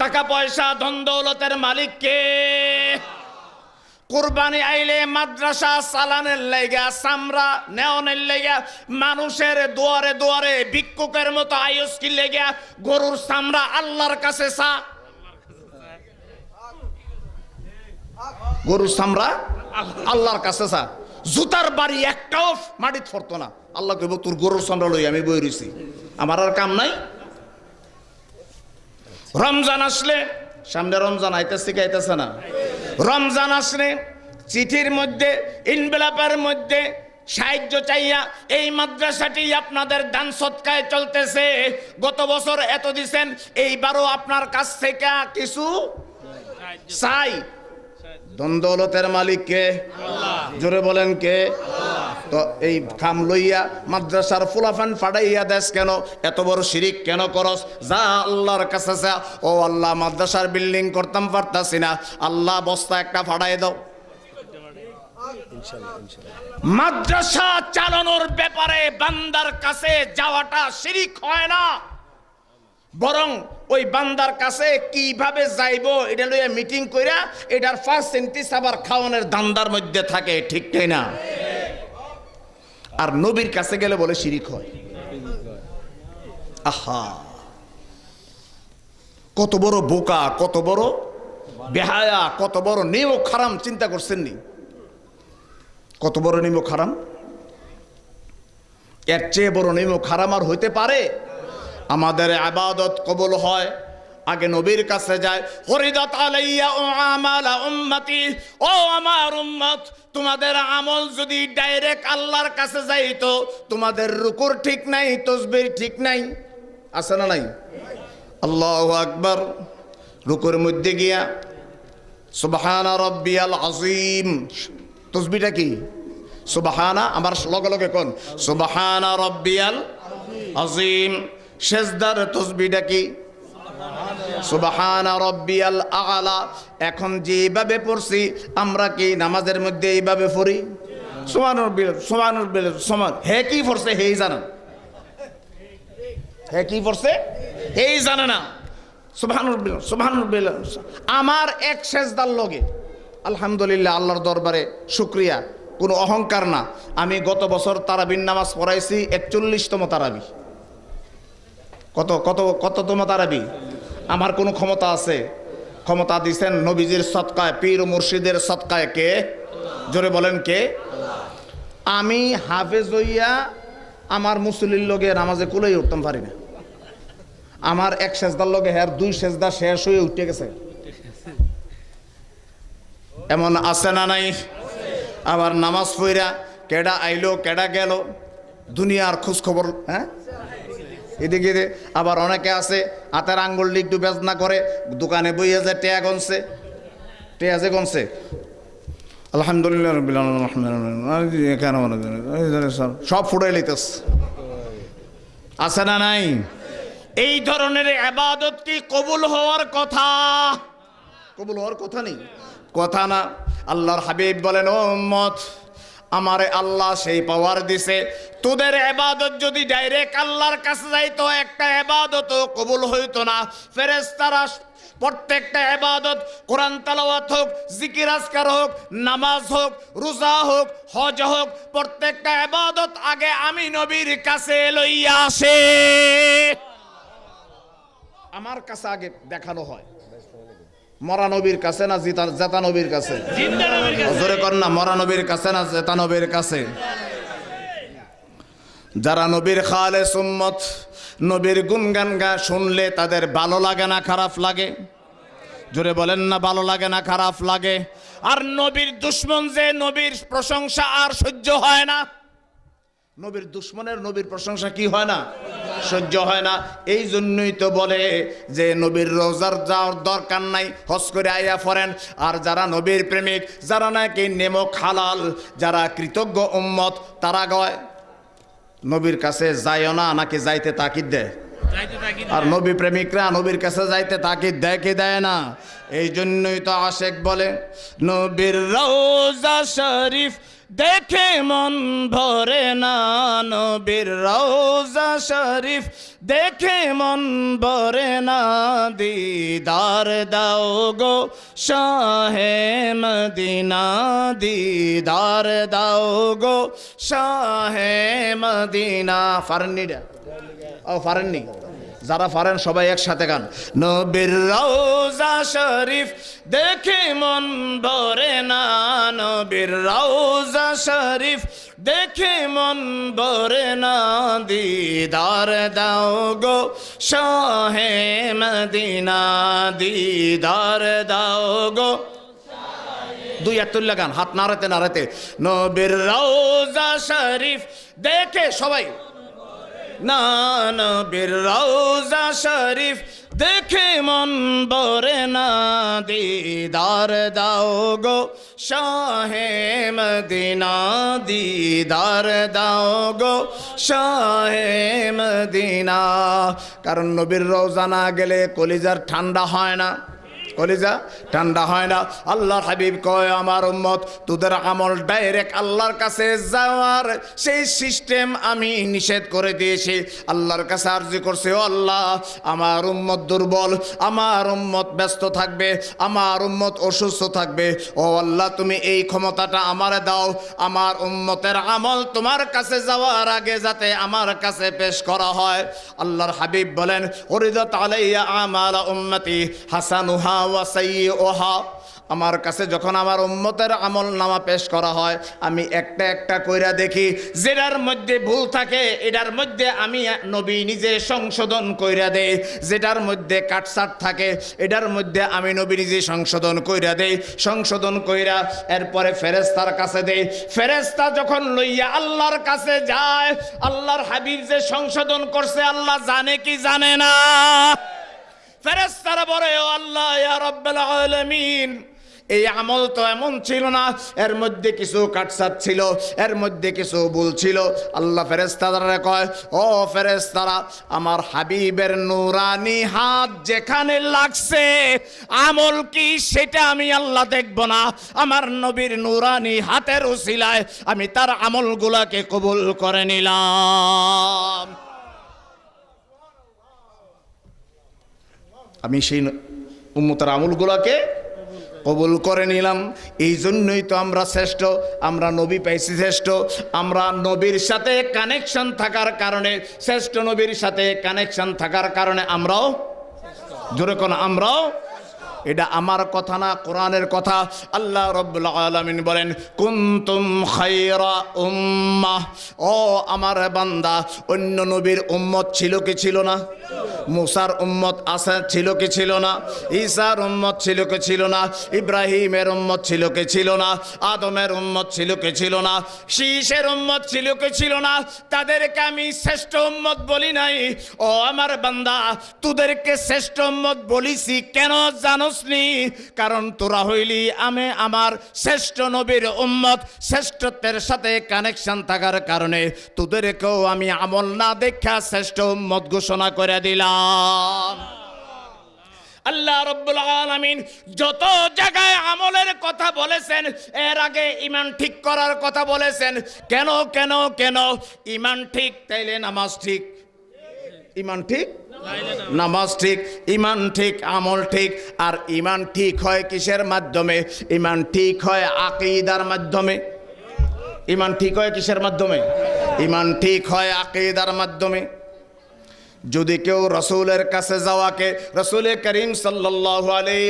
টাকা পয়সা, ধন দৌলতের মালিক কে কুরবানি আইলে মাদ্রাসা চালানের লেগা সামরা নেওয়ানের লেগা মানুষের দুয়ারে দুয়ারে ভিক্ষুকের মতো আয়ুষ্কি লেগা গরুর সামরা আল্লাহর কাছে সা গরুর সামরা আল্লাহর কাছে সা জুতার বাড়ি একটাও মাটিত ফরতো না। আল্লাহ কইব, তোর গরুর সামরা লই আমি বই রইছি। আমার আর কাম নাই। রমজান আসলে সামনে রমজান আইতেছে কি আইতেছে না? রমজান আসলে চিঠির মধ্যে ইনভেলাপের মধ্যে সাহায্য চাইয়া এই মাদ্রাসাটি আপনাদের দান সৎকায় চলতেছে। গত বছর এত দিছেন এইবারও আপনার কাছ থেকে কিছু চাই। দ্বন্দ্বলতের মালিক কে জোরে বলেন কে? তো এই খাম লইয়া মাদ্রাসার ফুলাফান ফাটাইয়া দেশ কেন? এত বড় শিরিক কেন করস? যা আল্লাহর কাছে যা। ও আল্লাহ, মাদ্রাসার বিল্ডিং করতাম, পারতাছি না। আল্লাহ, বস্তা একটা ফাড়াই দাও। মাদ্রাসা চালানোর ব্যাপারে বান্দার কাছে যাওয়াটা শিরিক হয় না। বরং ওই বান্দার কাছে কীভাবে যাইব, এটা লইয়া মিটিং কইরা এটার ফার্স্ট সেন্টিস আবার খাওয়ানোর দান্দার মধ্যে থাকে, ঠিক তাই না? আর নবীর কাছে গেলে বলে শিরিক হয়। আহা। কত বড় বোকা, কত বড় বেহায়া, কত বড় নেও খারাম চিন্তা করছেন নি। কত বড় নেমো খারাম? এর চেয়ে বড় নেমো খারাম আর হইতে পারে? আমাদের আবাদত কবল হয়। আগে নবীর কাছে যায়, হরিদত আলাইয়া ও আমালা উম্মতি, ও আমার উম্মত, তোমাদের আমল যদি ডাইরেক্ট আল্লাহর কাছে যাইতো, তোমাদের রুকুর ঠিক নাই, তসবির ঠিক নাই। আছে না নাই? আল্লাহ আকবার। রুকুর মধ্যে গিয়া, সুবহানা রব্বিয়াল আজিম তসবিটা কি? সুবহানা, আমার লগে লগে কোন? সুবহানা রব্বিয়াল আজিম শেষদার তসবিটা কি? সুবহানা রব্বিয়াল আলা। এখন যে যেভাবে পড়ছি, আমরা কি নামাজের মধ্যে এইভাবে পড়ি? সমান হে কি হেই হে কি হেই জানে না। এক আলহামদুলিল্লাহ শুক্রিয়া। কোনো অহংকার না। আমি গত বছর তারাবির নামাজ পড়াইছি, একচল্লিশতম তারাবি। কত কত, কততম তারাবি? আমার কোনো ক্ষমতা আছে। ক্ষমতা দিছেন নবীজির সৎকায়, পীর মুর্শিদের সৎকায় কে? জোরে বলেন কে? আমি হাফেজ হইয়া আমার মুসলির লগে নামাজে কুলেই উঠতাম পারি না। আমার এক সেজদার লগে হ্যার দুই সেজদা শেষ হয়ে উঠে গেছে। এমন আছে না নাই? আবার নামাজ পইরা কেডা আইলো, কেডা গেল? দুনিয়ার খোঁজ খবর হ্যাঁ? এদিকে এদিকে। আবার অনেকে আছে হাতের আঙ্গুল একটু বেজনা করে দোকানে বইয়ে যে টেয়া গনছে। টেয়া যে গনছে। আলহামদুলিল্লাহ সব ফুটাই লইতেস আছে না নাই? এই ধরনের আবাদত কি কবুল হওয়ার কথা? কবুল হওয়ার কথা নেই। কথা না। আল্লাহর হাবিব বলেন ও মত আমারে আল্লাহ সেই পাওয়ার দিছে। তোদের এবাদত যদি ডাইরেক্ট আল্লাহর কাছে যাইতো, একটা এবাদত কবুল হইতো না। ফেরেস্তারা প্রত্যেকটা এবাদত কোরআন তালাওয়াত হোক, জিকির আজকার হোক, নামাজ হোক, রোজা হোক, হজ হোক, প্রত্যেকটা এবাদত আগে আমি নবীর কাছে লইয়া আসে। আমার কাছে আগে দেখানো হয়। মরা নবীর কাছে না জিতা জেতা নবীর কাছে? জোরে কর না মরা নবীর কাছে না জেতা নবীর কাছে? যারা নবীর খালে সুম্মত নবীর গুনগান গা শুনলে তাদের ভালো লাগে না, খারাপ লাগে? জোরে বলেন না, ভালো লাগে না, খারাপ লাগে? আর নবীর দুশ্মন যে নবীর প্রশংসা আর সহ্য হয় না? নবীর দুশ্মনের নবীর প্রশংসা কি হয় না? সহ্য হয় না। এই জন্যই তো বলে যে নবীর রোজার যাওয়ার দরকার নাই হস করে আইয়া ফরেন। আর যারা নবীর প্রেমিক যারা নাকি নেমক হালাল যারা কৃতজ্ঞ উম্মত তারা গয় নবীর কাছে যাইও না নাকি যাইতে তাকিদ দেয়? আর নবী প্রেমিকরা নবীর কাছে যাইতে তাকে দেয় কি দেয় না? এই জন্যই তো আশেক বলে নবীর রোজা শরীফ দেখে মন ভরে না নবীর রওজা শরীফ। দেখে মন ভরে না দিদার দাও গো শাহে মদিনা। দিদার দাও গো শাহে মদিনা। ফারনিডা ও ফারেননি যারা পারেন সবাই একসাথে গান। নবীর রওজা শরীফ দেখে মন ভরে না। নবীর রওজা শরীফ দেখে মন ভরে না। দিদার দাও গো শাহে মদিনা। দিদার দাও গো দুই আতুল্লা গান, হাত নাড়াতে নাড়াতে। নবীর রওজা শরীফ দেখে সবাই না নবীর রওজা শরীফ, দেখে মন বরে না। দিদার দাও গো শাহে মদিনা, দিদার দাও গো শাহে মদিনা। কারণ নবীর রওজা না গেলে কলিজার ঠান্ডা হয় না। কলিজা, ঠান্ডা হয় না। আল্লাহর হাবিব কয়, আমার উম্মত, তোদের আমল ডাইরেক্ট আল্লাহর কাছে যাওয়ার সেই সিস্টেম আমি নিষেধ করে দিয়েছি। আল্লাহর কাছে আর্জি করছে, ও আল্লাহ, আমার উম্মত দুর্বল, আমার উম্মত ব্যস্ত থাকবে, আমার উম্মত অসুস্থ থাকবে। ও আল্লাহ, তুমি এই ক্ষমতাটা আমারে দাও। আমার উম্মতের আমল তোমার কাছে যাওয়ার আগে যাতে আমার কাছে পেশ করা হয়। আল্লাহর হাবিব বলেন ওরিদত আলাইয়া আমাল উম্মতি হাসানুহা সাইয়্যুহা আমার কাছে যখন আমার উম্মতের আমল নামা পেশ করা হয়, আমি একটা একটা কইরা দেখি, যেটার মধ্যে ভুল থাকে, এটার মধ্যে আমি নবী নিজে সংশোধন কইরা দেই, যেটার মধ্যে কাটসাট থাকে, এটার মধ্যে আমি নবী নিজে সংশোধন কইরা দেই, সংশোধন কইরা এরপরে ফেরেস্তার কাছে দেই ফেরেস্তা যখন লইয়া আল্লাহর কাছে যায়, আল্লাহর হাবিব যে সংশোধন করছে, আল্লাহ জানে কি জানে না। ফেরেস্তারা বলে, ও আল্লাহ রাব্বাল আলামিন, এই আমল তো এমন ছিল না, এর মধ্যে কিছু কাটসাট ছিল, এর মধ্যে কিছু ভুল ছিল। আল্লাহ ফেরেস্তারা কয়, ও ফেরেস্তারা আমার হাবিবের নুরানি হাত যেখানে লাগছে, আমল কি সেটা আমি আল্লাহ দেখব না। আমার নবীর নুরানি হাতের উসিলায় আমি তার আমলগুলাকে কবুল করে নিলাম। আমি সেই উম্মতার আমলগুলোকে কবুল করে নিলাম। এই জন্যই তো আমরা শ্রেষ্ঠ, আমরা নবী পাইছি শ্রেষ্ঠ, আমরা নবীর সাথে কানেকশন থাকার কারণে, শ্রেষ্ঠ নবীর সাথে কানেকশন থাকার কারণে আমরাও, জোরে কোন আমরাও এটা আমার কথা না, কোরআনের কথা। আল্লাহ রব্বুল আলামিন বলেন, কুনতুম খায়রা উম্মাহ। ও আমার বান্দা, অন্য নবীর উম্মত ছিল কি ছিল না? মুসার উম্মত আসা ছিল কি ছিল না? ঈসার উম্মত ছিল কি ছিল না? ইব্রাহিমের উম্মত ছিল কি ছিল না? আদমের উম্মত ছিল কি ছিল না? শীষের উম্মত ছিল কি ছিল না? তাদেরকে আমি শ্রেষ্ঠ উম্মত বলি নাই। ও আমার বান্দা, তোদেরকে শ্রেষ্ঠ উম্মত বলিছি কেন জানোসনি কারণ তোরা হইলি আমি আমার শ্রেষ্ঠ নবীর উম্মত, শ্রেষ্ঠত্বের সাথে কানেকশন থাকার কারণে তোদেরকেও আমি আমল না দেখা শ্রেষ্ঠ উম্মত ঘোষণা করে দিলাম। আল্লাহ রব্বুল আলামিন যত জায়গায় আমলের কথা বলেছেন, এর আগে ইমান ঠিক করার কথা বলেছেন। কেন কেন কেন? ইমান ঠিক, তাইলে নামাজ ঠিক। ইমান ঠিক? নামাজ ঠিক ইমান ঠিক, আমল ঠিক, আর ইমান ঠিক হয় কিসের মাধ্যমে? ইমান ঠিক হয় আকিদার মাধ্যমে। ইমান ঠিক হয় কিসের মাধ্যমে? ইমান ঠিক হয় আকিদার মাধ্যমে। যদি কেউ রসুলের কাছে যাওয়াকে, রসুল করিম সাল্লাহ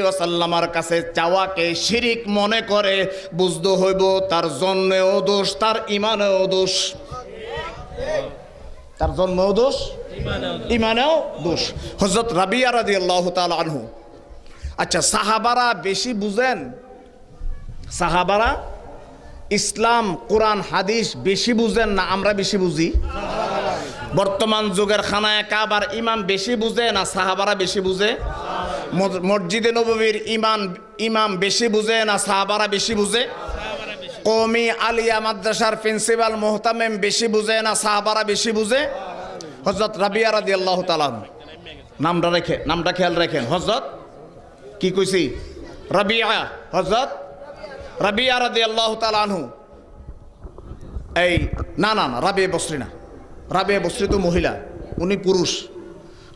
ওসাল্লামার কাছে চাওয়াকে শিরিক মনে করে, বুঝতে হইব তার জন্মেও দোষ, তার ইমানেও দোষ। তার জন্মেও দোষ? ইমানেও দোষ। হজরত রাবিয়া রাদি আল্লাহ তাল আনহু। আচ্ছা সাহাবারা বেশি বুঝেন? সাহাবারা ইসলাম কোরআন হাদিস বেশি বুঝেন না আমরা বেশি বুঝি? বর্তমান যুগের খানায় কাবার ইমাম বেশি বুঝে না সাহাবারা বেশি বুঝে? মস- মসজিদে নববীর ইমান ইমাম বেশি বুঝে না সাহাবারা বেশি বুঝে? কমি আলিয়া মাদ্রাসার প্রিন্সিপাল মোহতামেম বেশি বুঝে না সাহাবারা বেশি বুঝে? হজরত রাবিয়া রাদি আল্লাহ তালাম নামটা রেখে নামটা খেয়াল রাখেন। হজরত, কি কইছি? রাবিয়া, হজরত রাবিয়া রাদি আল্লাহ তালানহু এই, না না না রাবে বস্রি না। রাবে বস্রি তো মহিলা, উনি পুরুষ।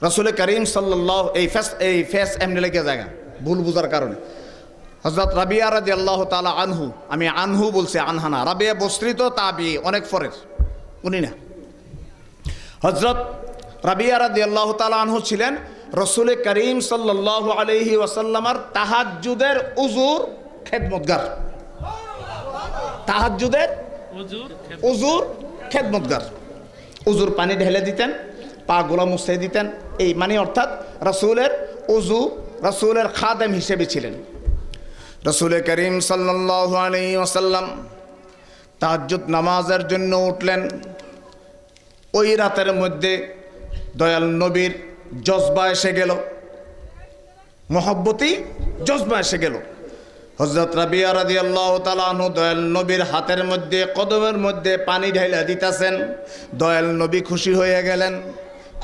রসুল করিম সাল্লাহ এই ফেস এই ফেস এমনি লেগে জায়গা ভুল বুঝার কারণে। হজরত রাবিয়া রাজি আল্লাহ তালা আনহু, আমি আনহু বলছি আনহানা রাবিয়া বস্রি তো তাবি, অনেক ফরের। উনি না। হজরত রাবিয়া রাদি আল্লাহ তালা আনহু ছিলেন রসুল করিম সাল্লাহ আলহি ওয়াসাল্লামার তাহাজুদের উজুর খেদমতগার। তাহাজুদের উজুর খেদমতগার। উজুর পানি ঢেলে দিতেন, পা গোলা মুছে দিতেন, এই মানে অর্থাৎ রসুলের উজু রসুলের খাদেম হিসেবে ছিলেন। রসুল করিম সাল্লাহ আলী ওসাল্লাম তাহাজ্জুদ নামাজের জন্য উঠলেন। ওই রাতের মধ্যে দয়াল নবীর জজবা এসে গেল। মহব্বতী জজবা এসে গেল। হজরত রাবিয়া রাদি আল্লাহ তালাহু দয়াল নবীর হাতের মধ্যে, কদমের মধ্যে পানি ঢাইলা দিতেছেন। দয়াল নবী খুশি হয়ে গেলেন।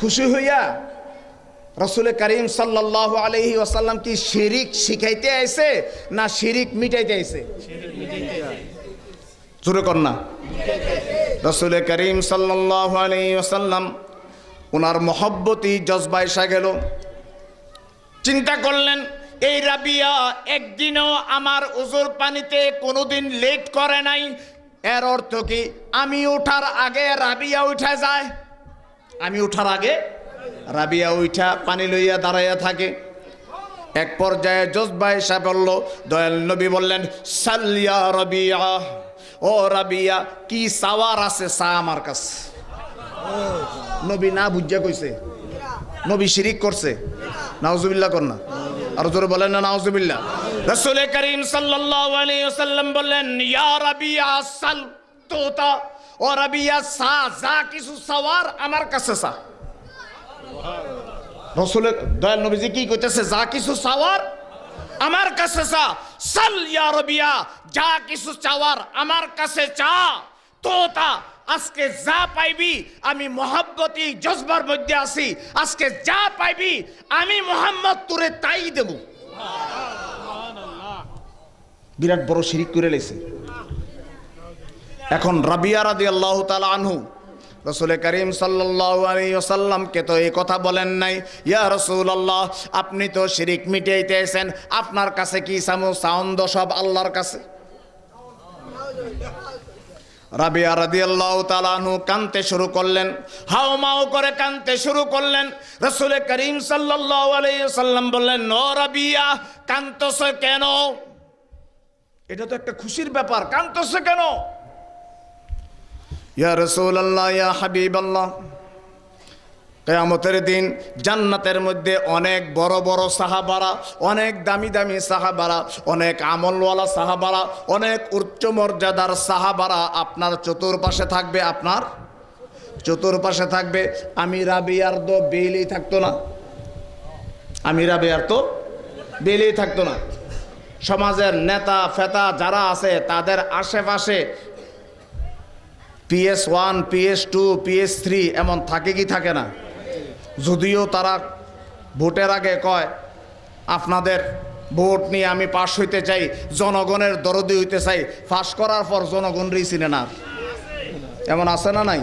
খুশি হইয়া রসুল করিম সাল্লাহ আলহি ওসাল্লাম কি শিরিক শিখাইতে আইছে না শিরিক মিটাইতে আইছে? জোরে না। রসুল করিম ওসাল্লাম ওনার মহব্বতী জজবা এসা গেল। চিন্তা করলেন, এই রাবিয়া, একদিনও আমার উজুর পানিতে কোনোদিন লেট করে নাই। এর অর্থ কি? আমি ওঠার আগে রাবিয়া উঠা যায়। আমি ওঠার আগে রাবিয়া উঠা পানি লইয়া দাঁড়াইয়া থাকে। এক পর্যায়ে জজবা এসে বলল, দয়াল নবী বললেন সাল্লিয়া রবিয়া। ও রাবিয়া, কি সাওয়ার আছে সা আমার কাছে। নবী না বুঝিয়া কইছে। নবী শিরিক করছে। নাউজুবিল্লাহ কর না। আর জোরে বলেন না নাউজুবিল্লাহ। রাসূল করিম সাল্লাল্লাহু আলাইহি ওয়াসাল্লাম বললেন, ইয়া রাবিয়া, সাল তোতা, ও রাবিয়া সা যা কিছু সওয়ার আমার কাছে সা রসুলের দয়াল নবীজি কি কইতেছে, যা কিছু চাওয়ার আমার কাছে চা সাল ইয়া রবিয়া, যা কিছু চাওয়ার আমার কাছে চা তো তা আজকে যা পাইবি, আমি মোহাব্বতী জজবার মধ্যে আছি, আজকে যা পাইবি, আমি মোহাম্মদ তোরে তাই দেব। বিরাট বড় শিরিক করে লেছে। এখন রাবিয়া রাদি আল্লাহ তালা আনহু রসুল করিম সাল্লাসাল্লামকে তো এই কথা বলেন নাই, ইয়া রসুল আল্লাহ আপনি তো শিরিক মিটাইতেছেন, আপনার কাছে কি সামু সাউন্দ সব আল্লাহর কাছে? রাবিয়া রাদি আল্লাহ তালানহু কানতে শুরু করলেন, হাও মাও করে কানতে শুরু করলেন। রসুল করিম আলাইসাল্লাম বললেন নো রাবিয়া কান্তস কেন? এটা তো একটা খুশির ব্যাপার কান্তস কেন? ইয়া রসুল আল্লাহ ইয়া হাবিব আল্লাহ কেয়ামতের দিন জান্নাতের মধ্যে অনেক বড় বড় সাহাবারা, অনেক দামি দামি সাহাবারা, অনেক আমলওয়ালা সাহাবারা, অনেক উচ্চ মর্যাদার সাহাবারা আপনার চতুর্পাশে থাকবে, আপনার চতুর্পাশে থাকবে। আমি রাবিয়ার তো বেলেই থাকতো না। আমি রাবিয়ার তো বেলেই থাকতো না। সমাজের নেতা, ফেতা যারা আছে, তাদের আশেপাশে PS one PS two PS three এমন থাকে কি থাকে না? যদিও তারা ভোটের আগে কয়, আপনাদের ভোট নিয়ে আমি পাশ হইতে চাই, জনগণের দরদি হইতে চাই। পাশ করার পর জনগণরই চিনে না এমন আছে না নাই?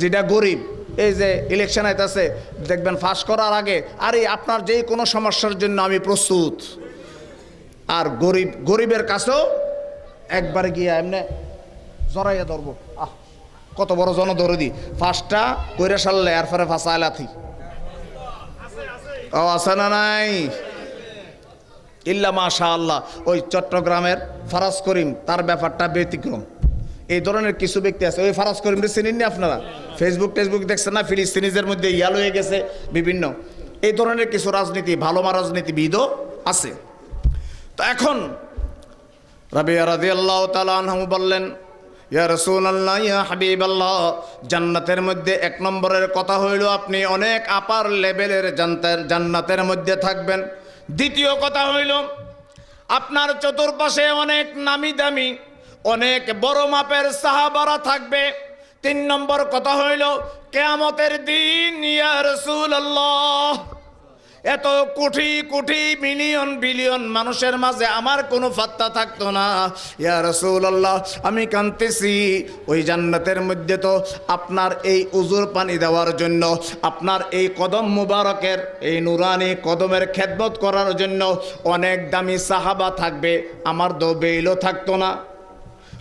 যেটা গরিব, এই যে ইলেকশন আইতেছে, দেখবেন ফাঁস করার আগে, আরে, আপনার যে কোনো সমস্যার জন্য আমি প্রস্তুত। আর গরিব, গরিবের কাছেও একবার গিয়ে এমনি জড়াইয়া ধরবো। কত বড় জনদরদি। ফাঁসটা কইরা সারলে আর পরে ফাঁসা এলাথি ও, আছে না নাই? ইল্লা মাশা আল্লাহ ওই চট্টগ্রামের ফারাজ করিম, তার ব্যাপারটা ব্যতিক্রম। এই ধরনের কিছু ব্যক্তি আছে। ওই ফারাজ করিম চিনেন নি আপনারা? ফেসবুক টেসবুক দেখছেন না? ফিলিস্তিনিজের মধ্যে ইয়াল হয়ে গেছে, বিভিন্ন। এই ধরনের কিছু রাজনীতি, ভালো মা রাজনীতিবিদও আছে। তো এখন রাবিয়া রাদি আল্লাহ তালু বললেন ইয়া রসুল আল্লাহ ইয়া হাবিব আল্লাহ জান্নাতের মধ্যে এক নম্বরের কথা হইল, আপনি অনেক আপার লেভেলের জান্নাতের মধ্যে থাকবেন। দ্বিতীয় কথা হইল, আপনার চতুর্পাশে অনেক নামি দামি অনেক বড় মাপের সাহাবারা থাকবে। তিন নম্বর কথা হইল, কেয়ামতের দিন, ইয়া রসুল আল্লাহ এত কোটি কোটি মিলিয়ন বিলিয়ন মানুষের মাঝে আমার কোনো ফাত্তা থাকতো না। ইয়া রাসূলুল্লাহ, আমি কাঁদতেছি। ওই জান্নাতের মধ্যে তো আপনার এই উজুর পানি দেওয়ার জন্য, আপনার এই কদম মুবারকের, এই নুরানি কদমের খেদমত করার জন্য অনেক দামি সাহাবা থাকবে। আমার দো বেইলও থাকতো না।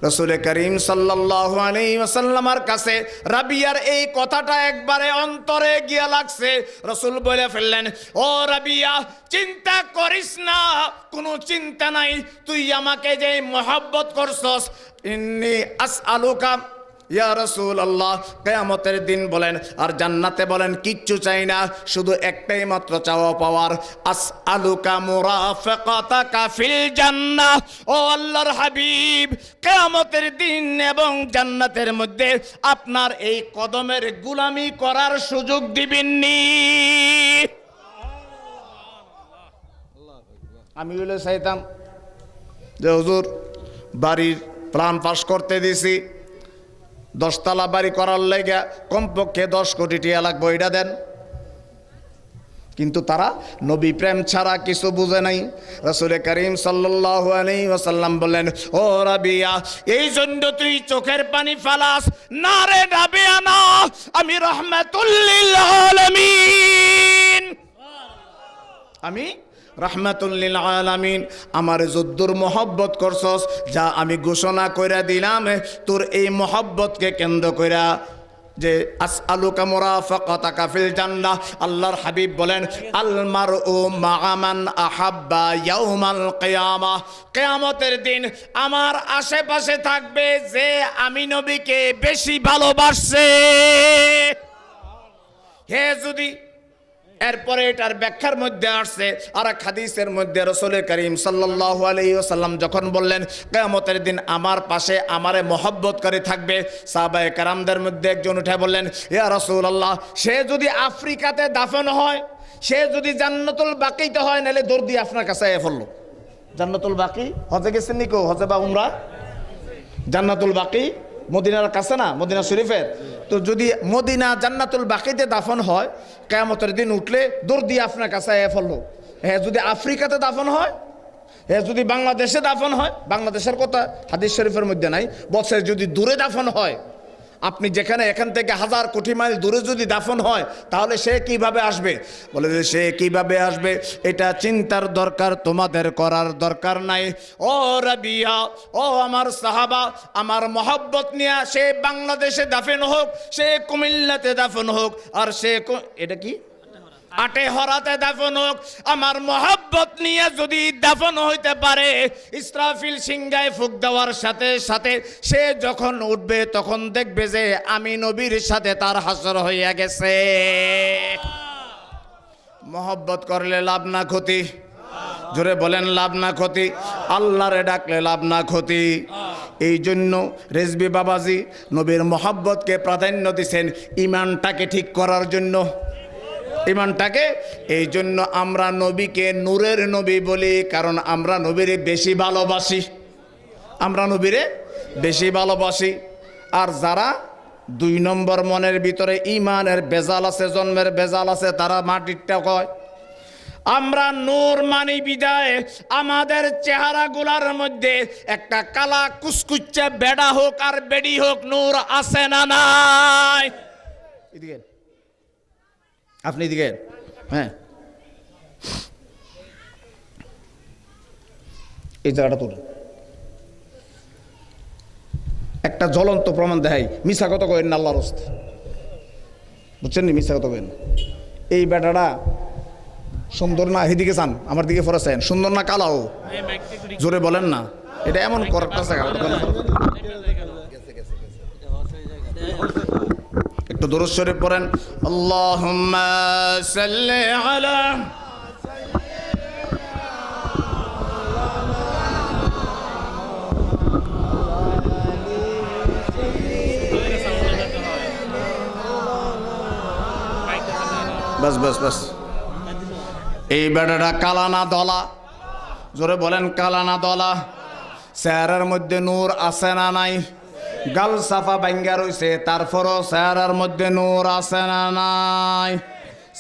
রসুল করিম সাল্লাল্লাহু আলী ওসাল্লামার কাছে রাবিয়ার এই কথাটা একবারে অন্তরে গিয়া লাগছে। রসুল বলে ফেললেন, ও রাবিয়া, চিন্তা করিস না, কোনো চিন্তা নাই। তুই আমাকে যে মহাব্বত করছস, ইন্নি আসআলুকা ইয়া রসুল আল্লাহ কেয়ামতের দিন বলেন, আর জান্নাতে বলেন, কিচ্ছু চাই না, শুধু একটাই মাত্র চাওয়া পাওয়ার আস আলুকা মুরাফাকাতাকা ফিল জান্নাহ। ও আল্লাহর হাবিব, কেয়ামতের দিন এবং জান্নাতের মধ্যে আপনার এই কদমের গুলামি করার সুযোগ দিবেননি। আমি বলে চাইতাম যে, হুজুর, বাড়ির প্ল্যান পাস করতে দিছি দশতলা বাড়ি করার লেগে কমপক্ষে দশ কোটি টিয়া লাগবে এটা দেন। কিন্তু তারা নবী প্রেম ছাড়া কিছু বুঝে নাই। রসুল করিম ওসাল্লাম বললেন, ও রাবিয়া, এই জন্য তুই চোখের পানি ফালাস। না রে রাবিয়া, না, আমি রহমাতুল্লিল আলামিন। আমি রহমাতুল্লিল আলামিন, আমার যদ্দুর মহব্বত করছস, যা আমি ঘোষণা কইরা দিলাম, তোর এই মহব্বতকে কেন্দ্র কইরা যে আস আলু কামরা ফকাতা ফিল জান্নাহ, আল্লাহর হাবিব বলেন আলমার ও মাগামান আহাব্বা ইয়াউমাল কিয়ামা কিয়ামতের দিন আমার আশেপাশে থাকবে যে আমি নবীকে বেশি ভালোবাসছে। হে যদি এরপরে এটার ব্যাখ্যার মধ্যে আসছে আর এক হাদিসের মধ্যে রসুল করিম সাল্লাহ আলাইসাল্লাম যখন বললেন, কেয়ামতের দিন আমার পাশে আমারে মহব্বত করে থাকবে। সাহাবায়ে কারামদের মধ্যে একজন উঠে বললেন, ইয়া রসুল আল্লাহ সে যদি আফ্রিকাতে দাফন হয়, সে যদি জান্নাতুল বাকিতে হয়, নাহলে দৌড় দিয়ে আপনার কাছে এ ফেলল। জান্নাতুল বাকি? হজে গেছেন নিকো? হজে বা উমরা? জান্নাতুল বাকি? মদিনার কাছে না, মদিনা শরীফের। তো যদি মদিনা জান্নাতুল বাকিতে দাফন হয়, কেয়ামতের দিন উঠলে দৌড় দিয়ে আপনার কাছে এ ফেলল। হ্যাঁ যদি আফ্রিকাতে দাফন হয় হ্যাঁ যদি বাংলাদেশে দাফন হয়, বাংলাদেশের কথা হাদিস শরীফের মধ্যে নাই বছরে যদি দূরে দাফন হয় আপনি যেখানে এখান থেকে হাজার কোটি মাইল দূরে যদি দাফন হয়, তাহলে সে কীভাবে আসবে? বলে যে, সে কীভাবে আসবে? এটা চিন্তার দরকার, তোমাদের করার দরকার নাই। ও রাবিয়া, ও আমার সাহাবা, আমার মহব্বত নিয়ে সে বাংলাদেশে দাফন হোক, সে কুমিল্লাতে দাফন হোক, আর সে এটা কি? আটে হরাতে দাফন হোক, আমার মহাব্বত নিয়ে যদি দাফন হইতে পারে, ইসরাফিল সিংগায় ফুক দেওয়ার সাথে সাথে সে যখন উঠবে, তখন দেখবে যে আমি নবীর সাথে তার হাসর হইয়া গেছে। মহব্বত করলে লাভ না ক্ষতি। জোরে বলেন, লাভ না ক্ষতি। আল্লাহরে ডাকলে লাভ না ক্ষতি। এই জন্য রেজবি বাবাজি নবীর মহাব্বতকে প্রাধান্য দিছেন ইমানটাকে ঠিক করার জন্য। ইমানটাকে, এই জন্য আমরা নবীকে নূরের নবী বলি, কারণ আমরা নবীরে বেশি ভালোবাসি। আমরা নবীরে বেশি ভালোবাসি। আর যারা দুই নম্বর মনের ভিতরে ইমানের বেজাল আছে, জন্মের বেজাল আছে, তারা মাটিরটা কয়, আমরা নূর মানি বিদায়, আমাদের চেহারাগুলার মধ্যে একটা কালা কুচকুচ্চা বেড়া হোক আর বেডি হোক, নূর আছে না নাই? এদিকে। আপনি এদিকে হ্যাঁ। এই জায়গাটা তুলুন একটা জ্বলন্ত প্রমাণ দেখাই। মিশা কথা কেন না আল্লাহর হস্তে বুঝছেন নি? মিশা কথা কেন এই বেটাটা সুন্দর না? এদিকে চান আমার দিকে ফরে চান সুন্দর না কালাও জোরে বলেন না। এটা এমন করতেছে একটু দরুদ শরীফ পড়েন। সাল্লি আলা বাস বাস বাস। এই বেটাটা কালা না দলা জোরে বলেন, কালা না দলা চেহারার মধ্যে নূর আছে না নাই? গাল সাফা বাঙ্গা রয়েছে তারপরও চেহারার মধ্যে নূর আছে না নাই?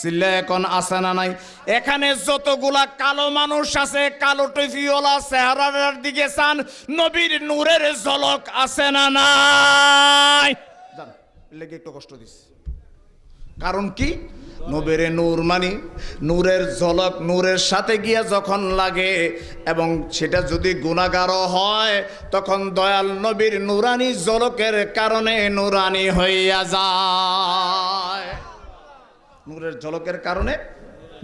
চিল্লা এখন আছে না নাই? এখানে যতগুলা কালো মানুষ আছে, কালো টুফিওয়ালা চেহারার দিকে চান, নবীর নূরের ঝলক আছে না নাই? লেগে একটু কষ্ট দিস। কারণ কি? নবেরে নূর মানি, নূরের ঝলক নূরের সাথে গিয়া যখন লাগে এবং সেটা যদি গুণাগারও হয়, তখন দয়াল নবীর নুরানি ঝলকের কারণে নুরানি হইয়া যায়। নূরের ঝলকের কারণে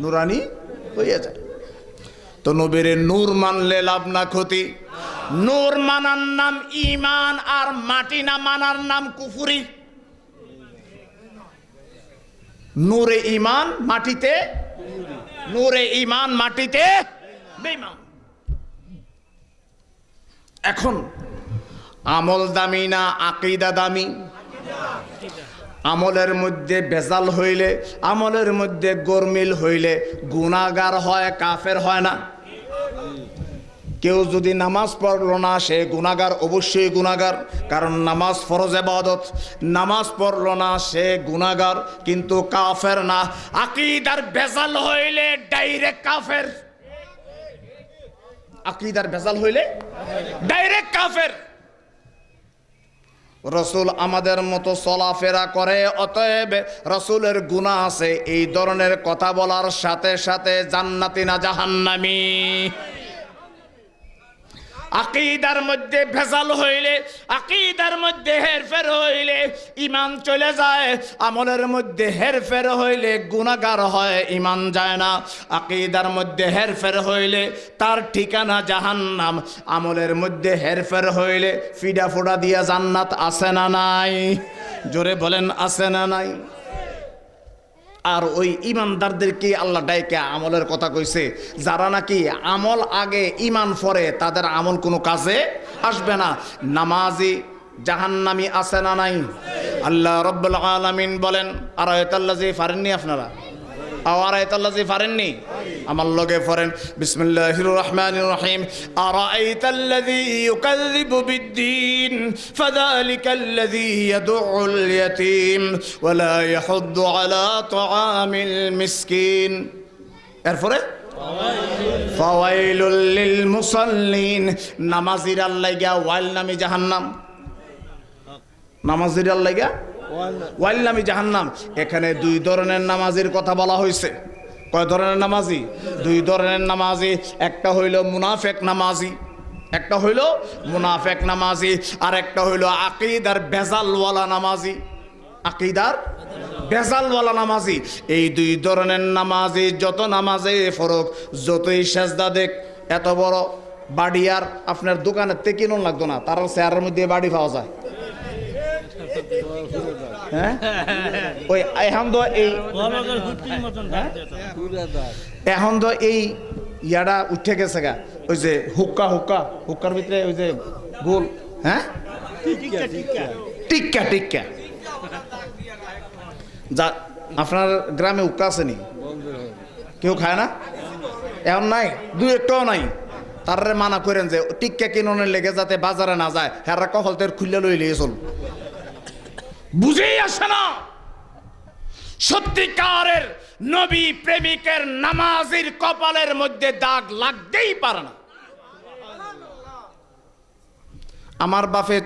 নুরানি হইয়া যায়। তো নবীরে নূর মানলে লাভ না ক্ষতি। নূর মানার নাম ইমান আর মাটি না মানার নাম কুফুরি। নূরে ইমান মাটিতে, নূরে ইমান মাটিতে এখন, আমল দামি না আকিদা দামি? আমলের মধ্যে বেজাল হইলে, আমলের মধ্যে গরমিল হইলে গুণাগার হয়, কাফের হয় না। কেউ যদি নামাজ পড়ল না, সে গুণাগার অবশ্যই গুণাগার কারণ নামাজ ফরজ এবাদত নামাজ পড়ল না, সে গুণাগার কিন্তু কাফের না। আকিদার বেজাল হইলে ডাইরেক্ট কাফের। আকিদার বেজাল হইলে ডাইরেক্ট কাফের। রসুল আমাদের মতো চলাফেরা করে, অতএব রসুলের গুণা আছে। এই ধরনের কথা বলার সাথে সাথে জান্নাতি না জাহান্নামি। আকিদার মধ্যে ভেজাল হইলে, আকিদার মধ্যে হেরফের হইলে ইমান চলে যায়, আমলের মধ্যে হেরফের হইলে গুণাগার হয় ইমান যায় না। আকিদার মধ্যে হেরফের হইলে তার ঠিকানা জাহান্নাম, আমলের মধ্যে হেরফের হইলে ফিডা ফোডা দিয়া জান্নাত আছে না নাই? জোরে বলেন, আছে না নাই? আর ওই ইমানদারদেরকে আল্লাহ ডাইকে আমলের কথা কইছে, যারা নাকি আমল আগে ইমান পরে তাদের আমল কোনো কাজে আসবে না। নামাজি জাহান্নামি আছে না নাই? আল্লাহ রব্বুল আলমিন বলেন আর পারেননি আপনারা? আর আয়তাল্লাজি পারেননি? আমার লগে পড়েন, বিসমিল্লাহির রহমানির রহিম আরাআইতাল্লাযী ইউকাযযিবু বিদ্দীন, ফাযালিকাল্লাযী ইয়াদউল ইয়াতীম, ওয়া লা ইয়াহুদ্দু আলা তুআমিল মিসকিন। এরপরে? ফাওয়াইলুল লিল মুসাল্লিন নামাজিরার লাইগা ওয়াইল নামি জাহান্নাম। নামাজিরার লাইগা ওয়াইল নামি জাহান্নাম। এখানে দুই ধরনের নামাজির কথা বলা হয়েছে কয় ধরনের নামাজি? দুই ধরনের নামাজি, একটা হইল মুনাফেক নামাজি, একটা হইল মুনাফেক নামাজি, আর একটা হইল আকিদার বেজালওয়ালা নামাজি। আকিদার বেজালওয়ালা নামাজি। এই দুই ধরনের নামাজি যত নামাজে ফরক, যতই সেজদা দেখ এত বড় বাড়ি আর আপনার দোকানের থেকে কিনুন লাগতো না। তার চেয়ারের মধ্যে বাড়ি পাওয়া যায়। হ্যাঁ? এখন তো এই এই ইয়াটা উঠে গেছে গা। ওই যে হুক্কা হুক্কা, হুক্কার ভিতরে ওই যে গোল হ্যাঁ? টিক্কা টিক্কা। যা, আপনার গ্রামে হুক্কা আছে নি? কেউ খায় না? এখন নাই, দুই একটাও নাই। তারে মানা করেন যে, টিক্কা কিননের লেগে যাতে বাজারে না যায় হেরা কহলতের খুললে লই লিয়ে চল। বুঝেই আসে না। সত্যিকারের নবী প্রেমিকের নামাজির কপালের মধ্যে দাগ লাগতেই পারে না। আমার বাপে